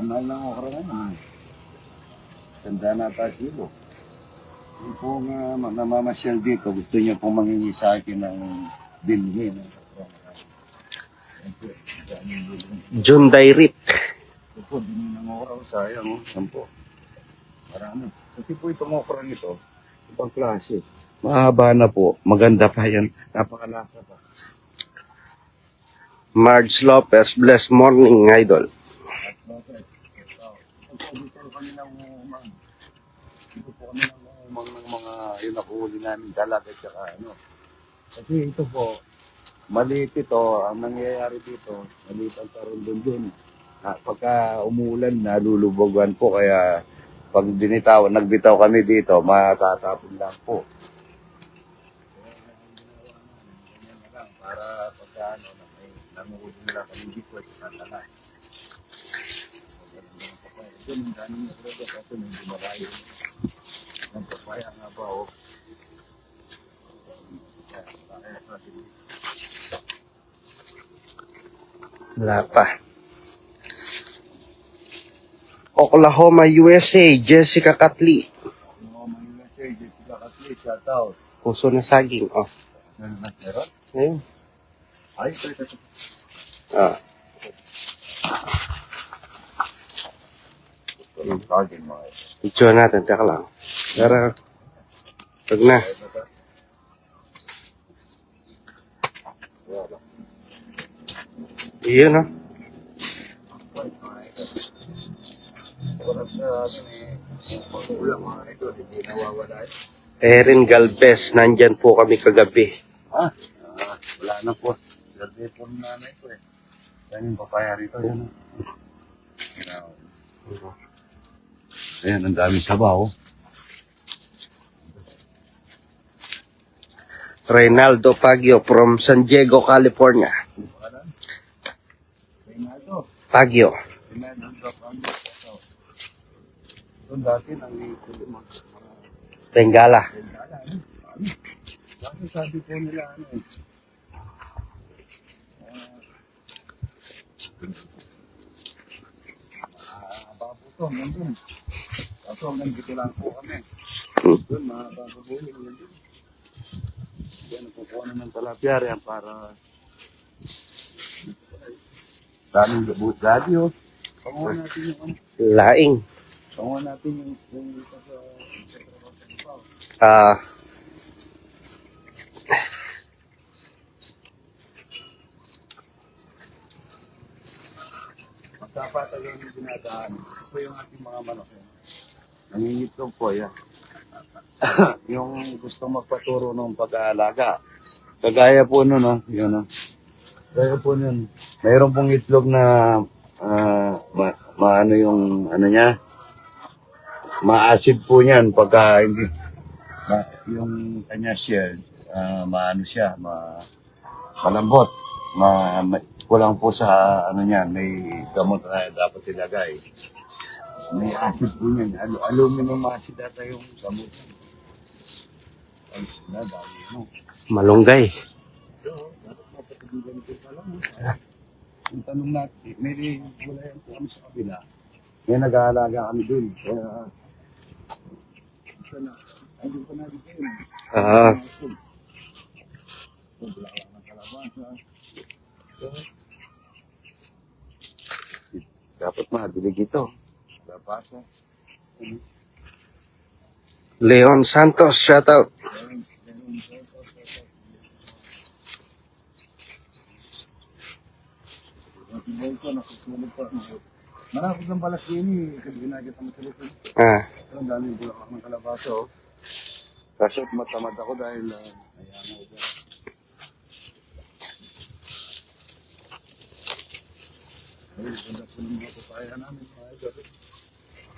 Ang mahal ng okra ngayon. Tanda na tayo kilo. Yung pong uh, namamasyal dito, gusto niya pong mangingi sa akin ng bilhin. June Dairit. Ito po, din ng okra ko, sayang oh, sampo. Marami. Kasi po itong okra nito, ibang klase. Mahaba na po, maganda pa yan. Napakalasa pa. Marge Lopez, blessed morning, idol. Ito dito kami ng umang. Po kami ng umang ng mga yun nakuhuli namin talaga tsaka ano. Kasi ito po, maliit ito. Ang nangyayari dito, maliit ang karundun dun. Ah, pagka umulan, nalulubogan po. Kaya pag binitaw, nagbitaw kami dito, matatapon lang po. Na Para pagka ano, na nanguhuli nila kami dito, sa talan. Ito, ang daming nagrado kasi medyo malayo. Ang papaya nga ba, oh. Kaya, kaya sa atin, Wala pa. Oklahoma, USA, Jessica mga mga message, sila kasi, shout out. Puso na saging. Oh. Meron? Ayun. Ay, ito, ito. Ah. Yung saging, mga ito. Picture natin. Teka lang. Tara. Pag na. Iyon, eh. Erin Galvez, nandyan po kami kagabi. Ah, ah, wala na po. Gabi po nanay ko eh. Yan yung papaya rito. Yan. Yan. Ayan, ang daming sabaw. Reynaldo Pagio from San Diego, California. Reynaldo. Pagio. Bengala. bengala. Ano? Kasi sabi ko nila ano eh. Ah, babo to, nandun. Kaso hanggang dito lang po kami. Doon, mga bababuhin, nandun. Yan, nakukuha na ng talapia yan para daming gabut daddy oh. Panguha natin yung ano. Laing. Panguha natin yung yung dito sa Ah, Magkapatagal yung dinadaan. Ito yung ating mga manok. Nangingitlog po yan. yung gusto magpaturo ng pag-aalaga. Kagaya po nun, no? Yun, no? Kagaya po nun. Mayroon pong itlog na ah, ma, maano yung ano niya ma-acid po niyan pagka hindi ma, yung kanya shell ah, maano siya ma, malambot ma, ma kulang po sa ano niyan may gamot na dapat ilagay may acid po niyan Al- aluminum acid ata yung gamot. Ay sila dami mo. Malunggay. So, dapat mapatigilan ko yung tanong natin may gulayan po kami sa kabila. May nag-aalaga kami dun kaya isa na ay doon pa natin kayo Ah, dapat madilig ito. Sa Leon Santos, shout out. Marami ng balas din eh. Kasi ginagit ang masalusin. Ah, Ang daming bulaklak ng kalabaso. Kaso matamad ako dahil uh, ayan mo dyan. Ay, ganda po ng mga papaya namin. mga idol.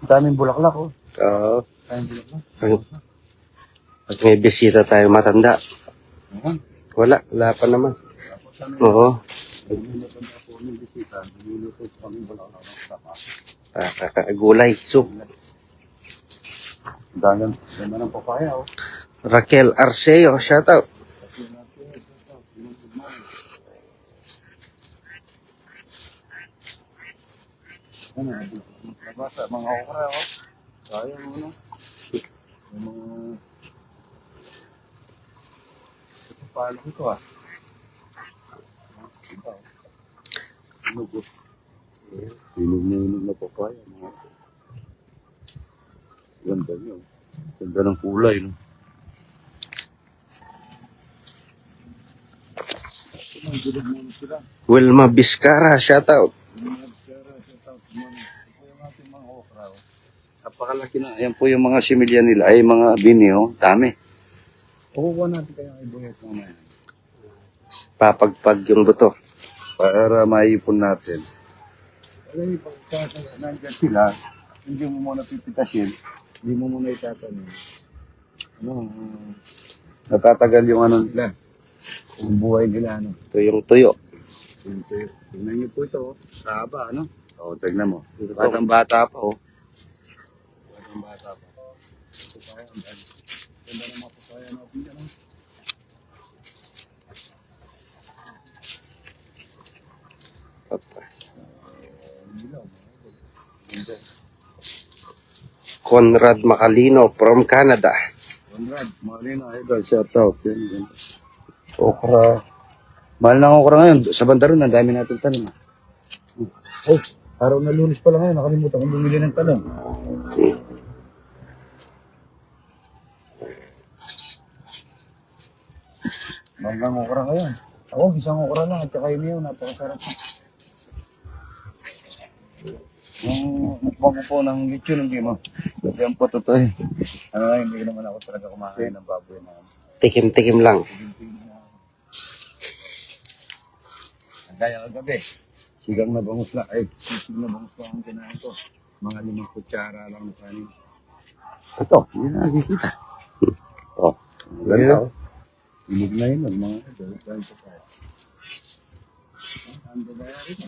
Ang daming bulaklak oh. oo. Daming bulaklak. Pag may bisita tayo matanda. Ayan. Wala, wala pa naman. Tapos Oo. nagluluto na po ng bisita. Nagluluto po kami bulaklak ng. Ah, ah, ah, gulay, soup. Ang daming ganda ng papaya oh. Raquel Arceo, shout out. Natin, ito, Ano, nabasa, mga okra, oh. Sayang, ano. Yung mga... Ito, paano ito, ah. Ito, oh. Ano, oh. Inog na na papaya, mga Ganda niyo. Ganda ng kulay, no? Ang gulog muna sila. Wilma Vizcara, shoutout. Napakalaki na. Ayan po yung mga similya nila. Ay, mga bini, oh. Dami. Pakukuha natin kaya kay Boyet mamaya. Papagpag yung buto. Para maipon natin. Alam niyo, pagka nandyan sila, hindi mo muna pipitasin, hindi mo muna itatanim. Ano, natatagal yung ano nila. Yung buhay nila, ano. Ito yung tuyo. Tingnan tingnan niyo po ito, oh. Sa haba, ano? Oo, tignan mo. Batang bata pa, oh. Batang bata pa. Ito pa, ang dami. Ganda ng mga papaya natin dyan, oh. Conrad Macalino from Canada. Conrad, Malino, idol, shout out. Yan, yan. Okra. Mahal na okra ngayon. Sa Bandaron, ang dami natin tanong. Ay, araw na lunes pa lang ngayon. Nakalimutan kong bumili ng tanong. Mahal na ang okra ngayon. Ako, isang okra lang at saka yun yun. Napakasarap. Yung mukbang ko po ng lechon, hindi mo. Yan po totoo. Ano nga, hindi naman ako talaga kumakain ng baboy na Tikim-tikim lang. Ang gaya kagabi. Sigang na bangus lang. Ay, sisig na bangus lang ang kinain ko. Mga limang kutsara lang na kanin. Ito, hindi na nakikita. Oh, ganda oh. Inog na yun, mga ito. Dahil pa tayo. Ang babaya rin.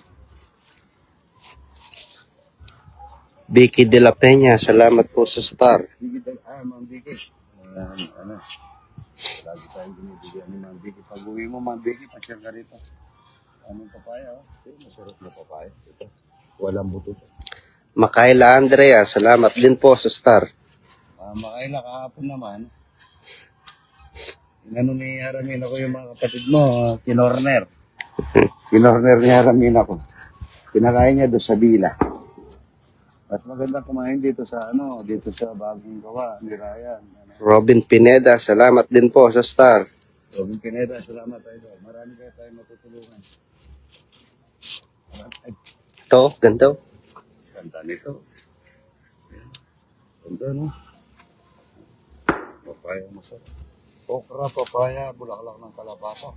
Vicky de la Peña, salamat po sa star. Bigay tayo, ah, Ma'am Vicky. Ayan, ano. Lagi tayong binibigyan ni Ma'am Vicky. Pag uwi mo, Ma'am Vicky, pasyal ka rito. Anong papaya, oh. Masarap na papaya. Ito. Walang buto to. Makaila Andrea, salamat din po sa star. Ah, makaila kahapon naman. Inano ni Haramin ako yung mga kapatid mo, ah, kinorner. kinorner ni Haramin ako. Kinakain niya doon sa Bila. Mas maganda kumain dito sa ano, dito sa bagong gawa ni Ryan. Robin Pineda, salamat din po sa star. Robin Pineda, salamat tayo. Marami kayo tayo matutulungan. Ito, ganda. ganda nito. Ganda, no? Papaya masarap. Okra, papaya, bulaklak ng kalabasa.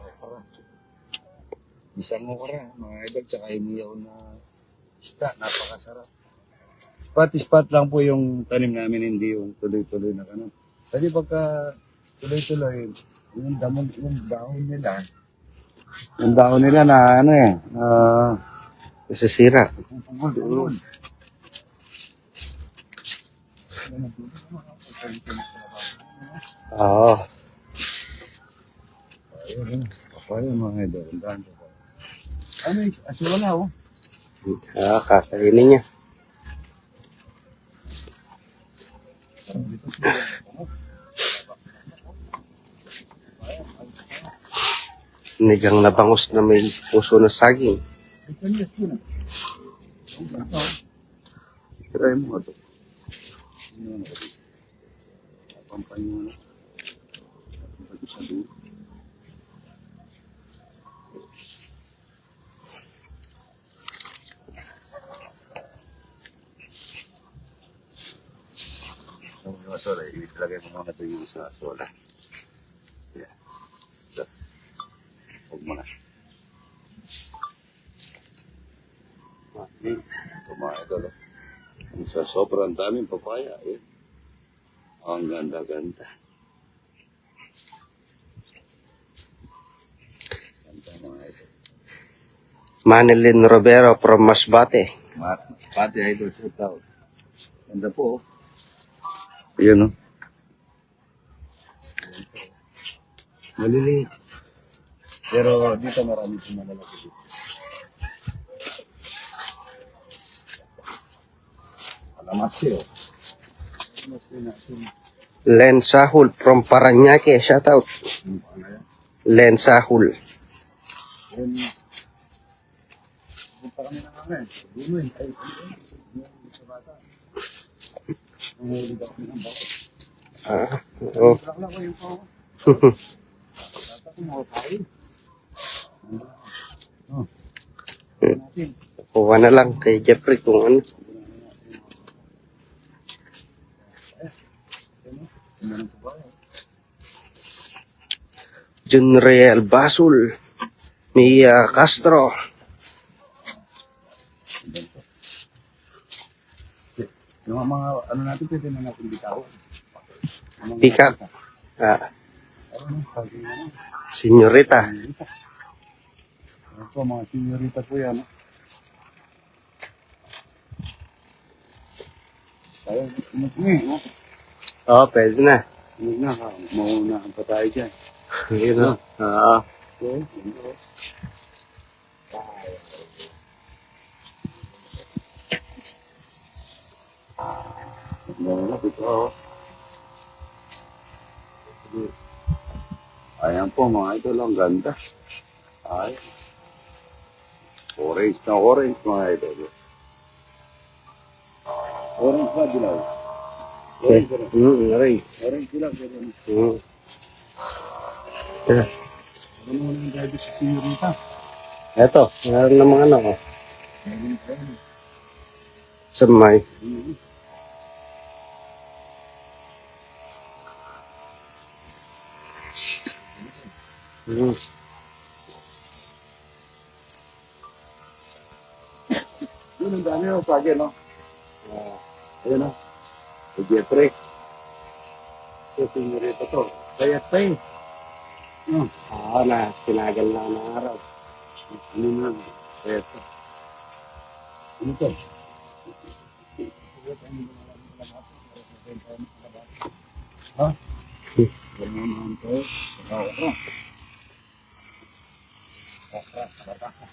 Okra. Isang okra, mga idol, tsaka iniyaw na isda, napakasarap. Spot-spot lang po yung tanim namin, hindi yung tuloy-tuloy na kanon. Kasi pagka tuloy-tuloy, yung damon, yung dahon nila, yung dahon nila na ano eh, Nasisira. pupugol-pugol. Oo. Ayun, papaya mga idol. Ano yung asila na oh. Ah, niya. Nigang na bangus na may puso na saging. Try mo ito. Pampay mo na. Ko sa dulo. Ang mga sola, ilagay mo muna ito yung sa sola. Yeah. So, huwag mo na. Okay. Ito mga idol. oh. Ang sa sobrang daming papaya. Eh. Ang ganda-ganda. Ganda mga idol. Manilin Robero from Masbate. Mar pati idol sa tao. Ganda po. oh. Ayan o. Maliliit. Pero dito marami sa malalaki dito. Kalamatsi natin. Len Sahul from Paranaque. Shout out. Ano? Len Sahul. Ah, oh. Oh. Kuha na lang kay Jeffrey kung ano. Ano? Junriel Basul. Mia Castro. Yung mga ano natin, pwede na natin bitawan. Mga- Pikak. Ah, Ano, nga na. senyorita. Senyorita. Po, mga senyorita po yan. no? Tayo, sumusmi, no? Oo, oh, pwede na. Huwag na, ha? maunahan pa tayo dyan. Yun o. Oo. So, yun po. Wala, ito ako. Ayan po mga idol, ang ganda. Ay. Orange na orange mga idol. Orange ba dilaw? Orange ba? Mm, right. Orange dilaw. pero ano? Mm. Yeah. Ano mo nang dahil sa sinurita? Eto, meron namang ano. oh. Meron pa Sa. Mm. Yun ang dami yung pagi, no? Ah, Ayun, no? Si Jeffrey. Ito, sinurita to. Kaya tayo. Hmm. Oo na, sinagal na ng araw. Ano na? Kaya to. Ano to? Ha? Ganyan naman to. Oh, nandito yun. Alayos na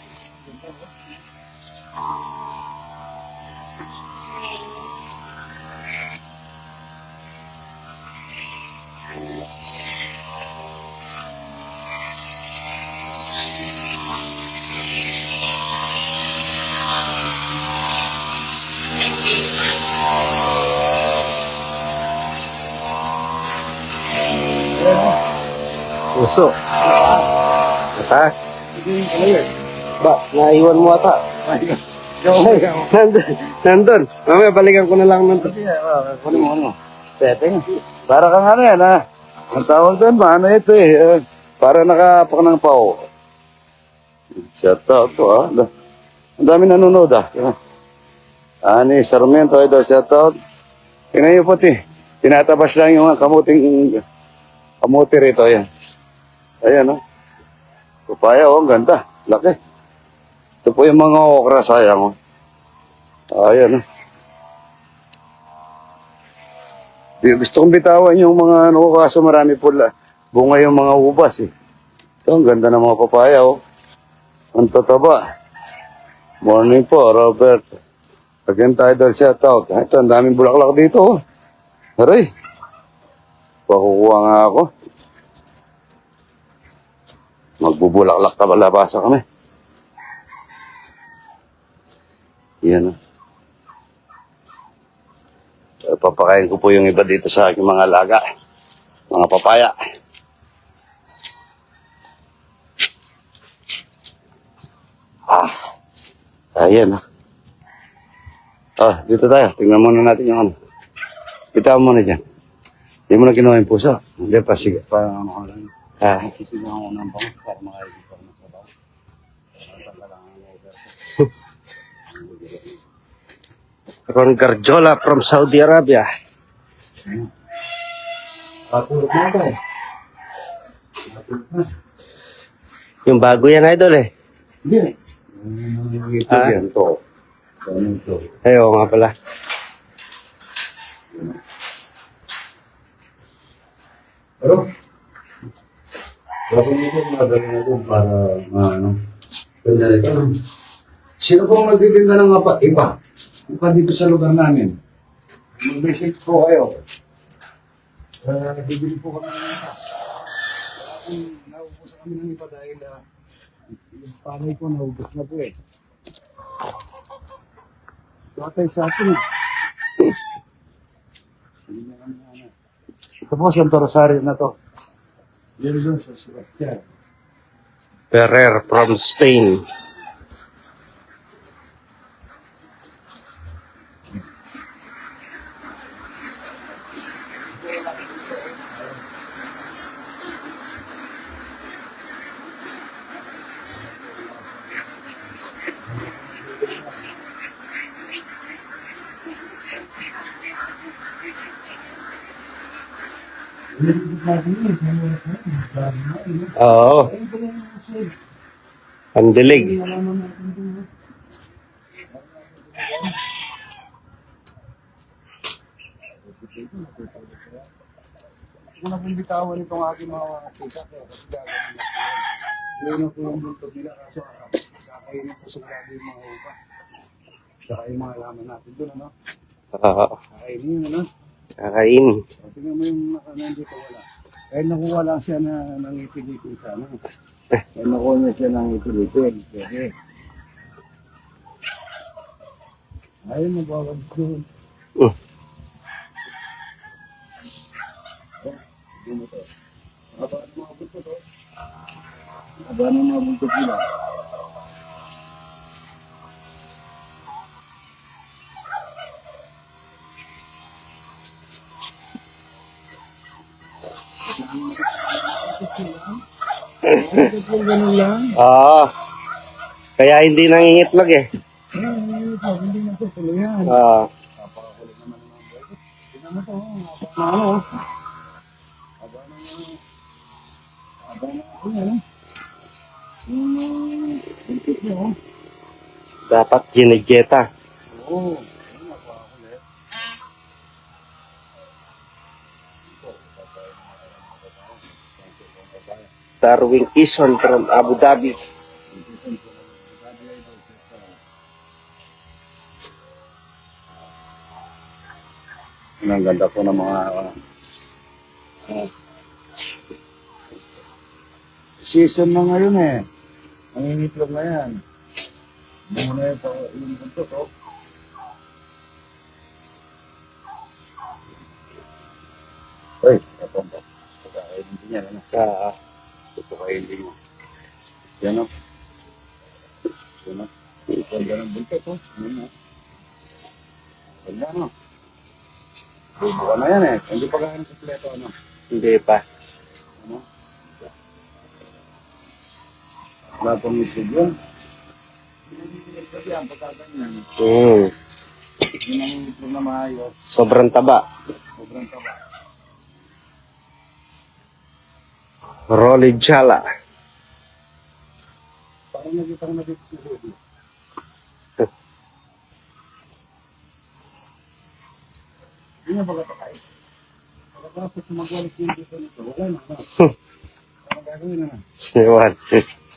Puso. Atas. Hindi, alayos. Ba, naiwan mo ata. nandun, nandun. Mamaya balikan ko na lang nandun. Hindi, ah, kunin mo, ano? Pwede. Para kang ano yan, ha? Ang tawag doon, ano ito eh. eh, Para nakapak ng pao. Shout out to, ha? Ang dami nanonood, ha? Yan. Ani, Sarmiento, ito, shout out. Tingnan niyo puti. Tinatabas lang yung kamuting kamuti rito, yan. Ayan, no? Papaya, oh, ang ganda. Laki. Ito po yung mga okra, sayang, oh. Ayan? Di- Gusto kong bitawan yung mga ano ko kaso marami pula. Bunga yung mga ubas eh. Ito, ang ganda ng mga papaya oh. Ang tataba. Morning po, Robert. Again dahil shout out. Ito, ang daming bulaklak dito oh. Aray. Pakukuha nga ako. Magbubulaklak ka balabasa kami. Yan oh. Uh, papakain ko po yung iba dito sa aking mga alaga. Mga papaya. Ah. Ayan ah. Ah, dito tayo. Tingnan muna natin yung ano. Kita mo muna dyan. Hindi mo na kinuha yung puso. Hindi pa, sige. Pa, ano ka lang. Ah. Sisigaw ko ng bango para makikita ko ng sabaw. Ron Garjola from Saudi Arabia. Patulog na. Yung bago yan, idol eh. Hindi. Mm, ito Ah? yan, to. Ay, oo nga pala. Grabe nito, madali na ito para maano. Ganda na ito. Sino pong nagtitinda ng apa, iba? Iba dito sa lugar namin. Mag-message po kayo. Uh, bibili po kami ng iba. Kung naubos kami ng iba dahil uh, yung panay ko naubos na po eh. Tatay sa atin eh. Ano. Ito po, Santo Rosario na to. Yan doon sa. Ferrer from Spain. Oo. Ang dilig. Kung naging bitawan itong aking mga tita, kaya kasi gagawin na po. Yun ang po yung buntog nila, kaso ah, kakainin po sa grabe yung mga upa. Saka yung mga laman natin doon, ano? Oo. Kakainin yun, ano? Kakain. Tingnan mo yung nakanan dito, wala. Kahit nakuha lang siya na nangipilitin sa ano. Kahit nakuha niya siya nangipilitin. Pwede. Ayaw mabawag doon. Uh. Hindi mo mga buntot to. Haba ng mga buntot nila. Ganun lang. Oo. Kaya hindi nangingitlog eh. Hindi na to tuloy yan. Oo. Napakakulit naman ng mga boy. Tingnan mo to, na ano. Haba na haba na niya oh. Dapat ginigeta. Oo, Darwin Kison from Abu Dhabi. Ang ganda po ng mga uh, season na ngayon eh. Nangingitlog na yan. Muna yung buntot oh. Uy, ito po. Din yan, ano? Ah, Ito kain din yan. Yan o. Yan o. Ganda ng buntot. Yan o. Ganda no. Bubuka na yan eh. Hindi pa gano'ng kompleto ano. hindi pa. Ano? Wala pang itlog yun. Mm. Sobrang taba. Sobrang taba. Ewan.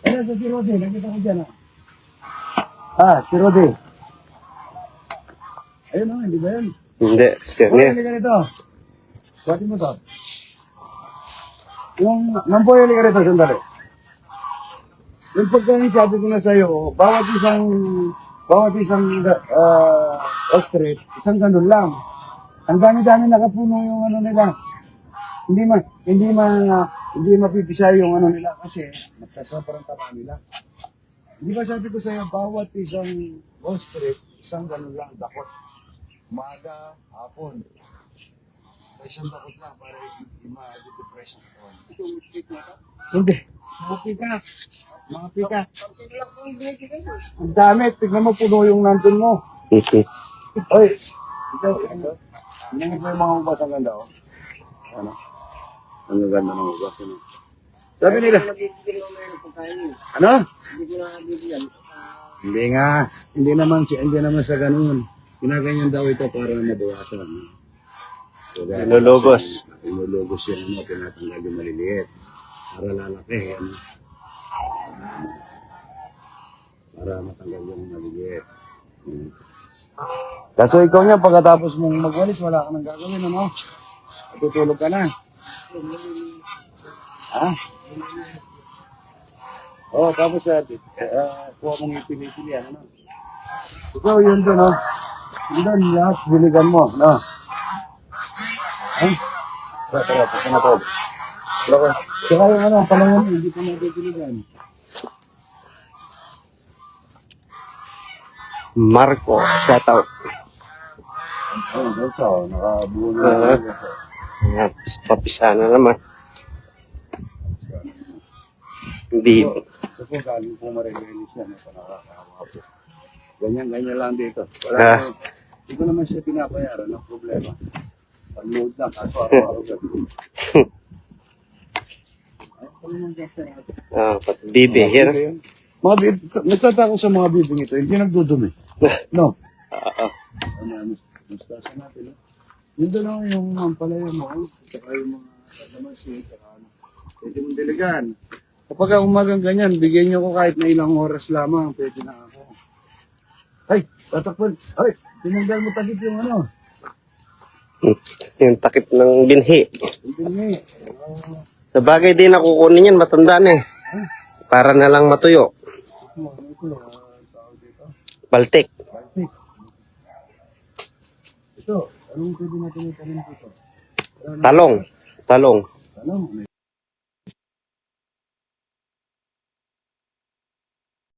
Ano sa si Rudy? Nakita ko dyan ah. Ah, si Rudy. Ayun na, hindi ba yan? Hindi. Siya niya. halika rito. Buhatin mo to. Yung, mamboy, halika rito, sandali. Yung pagkain sabi ko na sa'yo, bawat isang, bawat isang uh, ostrich, isang ganun lang. Ang dami-dami nakapuno yung ano nila. Hindi ma, hindi ma, hindi mapipisa yung ano nila kasi nagsasobrang taba nila. Di ba sabi ko sa'yo, bawat isang ostrich, isang ganun lang, dakot. Umaga, hapon. Isang dakot lang para hindi ma-depress ang katawan. Hindi. Mga pika. Mga pika. Ang dami. Tignan mo puno yung nandun mo. Oy. Ito. Ano? Mo yung mga ubas ang ganda. Oh. Ano? Ang ganda ng ugas. Ano? Sabi nila, ano? Hindi ko na nga. Hindi naman, si- hindi naman sa ganun. Ginaganyan daw ito para mabawasan. Kaya, Nilologos. Nilologos yung ano, tinatanggal yung maliliit. Para lalaki, ano. Para matanggal yung maliliit. Hmm. Kaso ikaw niya, pagkatapos mong magwalis, wala ka nang gagawin, ano? Tutulog ka na. Ha? Oo, oh, tapos uh, uh, kuha mong ipili-pili, ano? Ikaw yun doon, no? Yun doon, lahat, biligan mo, no? Ay? Tara, tara, pagka na to. Tara ko. Saka yung ano, palangan, hindi ko nabibiligan. Marco, shout out. Ayun, ito, nakabuo na. Ah. Ayan, papisa na naman. Hindi. Kasi galing po marirelis yan, ito nakakahawa po. Ganyan-ganyan lang dito. Wala Ah. ko, hindi ko naman siya pinapayaran, no problema. Pag-load lang, kaso araw-araw kasi natin. Ah, pati bibi. Yan. Yan. Mga bib, nagtatako sa mga bibing ito, hindi nagdudumi. No? Ah, ah. Ano, mustasa natin, no? Yun doon lang yung ampalaya mo, ano? saka yung mga kalamansi, saka ano. Pwede mong diligan. Kapag umagang ganyan, bigyan niyo ko kahit na ilang oras lamang, pwede na ako. Ay, tatakpan. Ay, tinanggal mo takip yung ano. Yung takip ng binhi. Niya. Sa bagay din na kukunin yan, matanda na eh. Para na lang matuyo. Baltik. Baltic. Ito, anong pwede natin itanim dito? Talong. Talong. Ano?